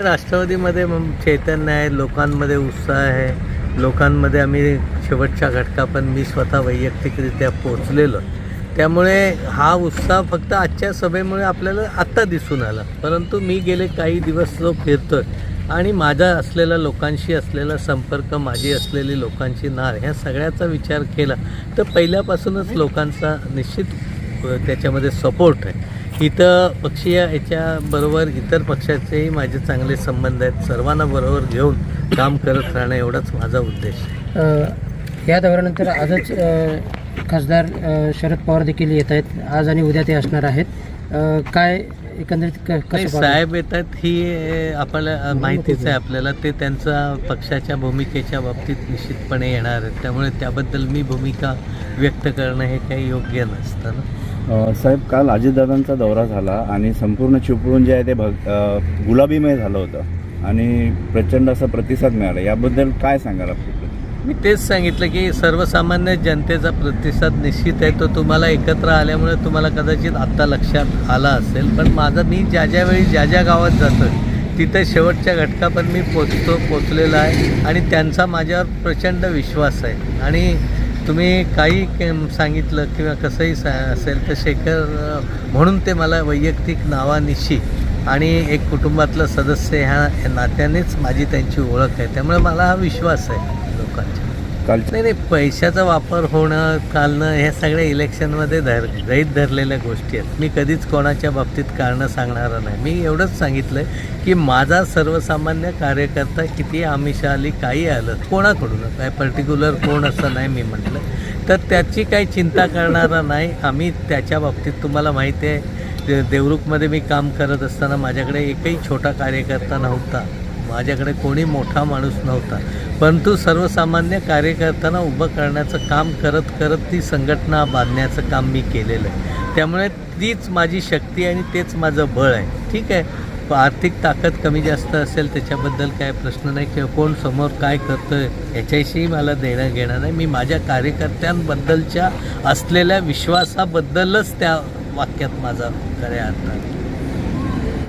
राष्ट्रवादीमध्ये मग चैतन्य आहे लोकांमध्ये उत्साह आहे. लोकांमध्ये आम्ही शेवटच्या घटका पण मी स्वतः वैयक्तिकरित्या पोचलेलो त्यामुळे हा उत्साह फक्त आजच्या सभेमुळे आपल्याला आत्ता दिसून आला. परंतु मी गेले काही दिवस जो फिरतो आणि माझा असलेला लोकांशी असलेला संपर्क माझी असलेली लोकांची नार ह्या सगळ्याचा विचार केला तर पहिल्यापासूनच लोकांचा निश्चित त्याच्यामध्ये सपोर्ट आहे. इथं पक्षीय याच्याबरोबर इतर पक्षाचेही माझे चांगले संबंध आहेत. सर्वांना बरोबर घेऊन काम करत राहणं एवढाच माझा उद्देश आहे. या दौऱ्यानंतर आजच खासदार शरद पवार देखील येत आहेत. आज आणि उद्या ते असणार आहेत. अ, काय एकंदरीत क- नाही, कसं पाहता? साहेब येतात ही अ, आपल्याला माहितीच आहे आपल्याला. ते त्यांचा पक्षाच्या भूमिकेच्या बाबतीत निश्चितपणे येणार आहेत. त्यामुळे त्याबद्दल मी भूमिका व्यक्त करणं हे काही योग्य नसतं ना. अ, साहेब काल अजितदादांचा दौरा झाला आणि संपूर्ण चिपळूण जे आहे ते भग अ, गुलाबीमय झालं होतं. आणि प्रचंड असा प्रतिसाद मिळाला. याबद्दल काय सांगाल आपली मी तेच सांगितलं की सर्वसामान्य जनतेचा प्रतिसाद निश्चित आहे तो तुम्हाला एकत्र आल्यामुळे तुम्हाला कदाचित आत्ता लक्षात आला असेल. पण माझं मी ज्या ज्या वेळी ज्या ज्या गावात जातो तिथे शेवटच्या घटका पण मी पोचतो पोचलेला आहे आणि त्यांचा माझ्यावर प्रचंड विश्वास आहे. आणि तुम्ही काही के- सांगितलं किंवा कसंही सा असेल तर शेखर म्हणून ते मला वैयक्तिक नावानिशी आणि एक कुटुंबातलं सदस्य ह्या नात्यानेच माझी त्यांची ओळख आहे. त्यामुळे मला हा विश्वास आहे. नाही नाही पैशाचा वापर होणं चालणं ह्या सगळ्या इलेक्शनमध्ये धर गैत धरलेल्या गोष्टी आहेत. मी कधीच कोणाच्या बाबतीत कारणं सांगणारा नाही. मी एवढंच सांगितलं आहे की माझा सर्वसामान्य कार्यकर्ता किती आमिषाली काही आलं कोणाकडून? काय पर्टिक्युलर कोण असं नाही मी म्हटलं. तर त्याची काही चिंता करणारा नाही. आम्ही त्याच्या बाबतीत तुम्हाला माहिती आहे. देवरुखमध्ये मी काम करत असताना माझ्याकडे एकही छोटा कार्यकर्ता नव्हता. माझ्याकडे कोणी मोठा माणूस नव्हता. परंतु सर्वसामान्य कार्यकर्त्यांना उभं करण्याचं काम करत करत ती संघटना बांधण्याचं काम मी केलेलं आहे. त्यामुळे तीच माझी शक्ती आणि तेच माझं बळ आहे. ठीक आहे? आर्थिक ताकद कमी जास्त असेल त्याच्याबद्दल काय प्रश्न नाही किंवा कोण समोर काय करतं आहे याच्याशीही मला देणं घेणं नाही. मी माझ्या कार्यकर्त्यांबद्दलच्या असलेल्या विश्वासाबद्दलच त्या वाक्यात माझा खऱ्या अर्थात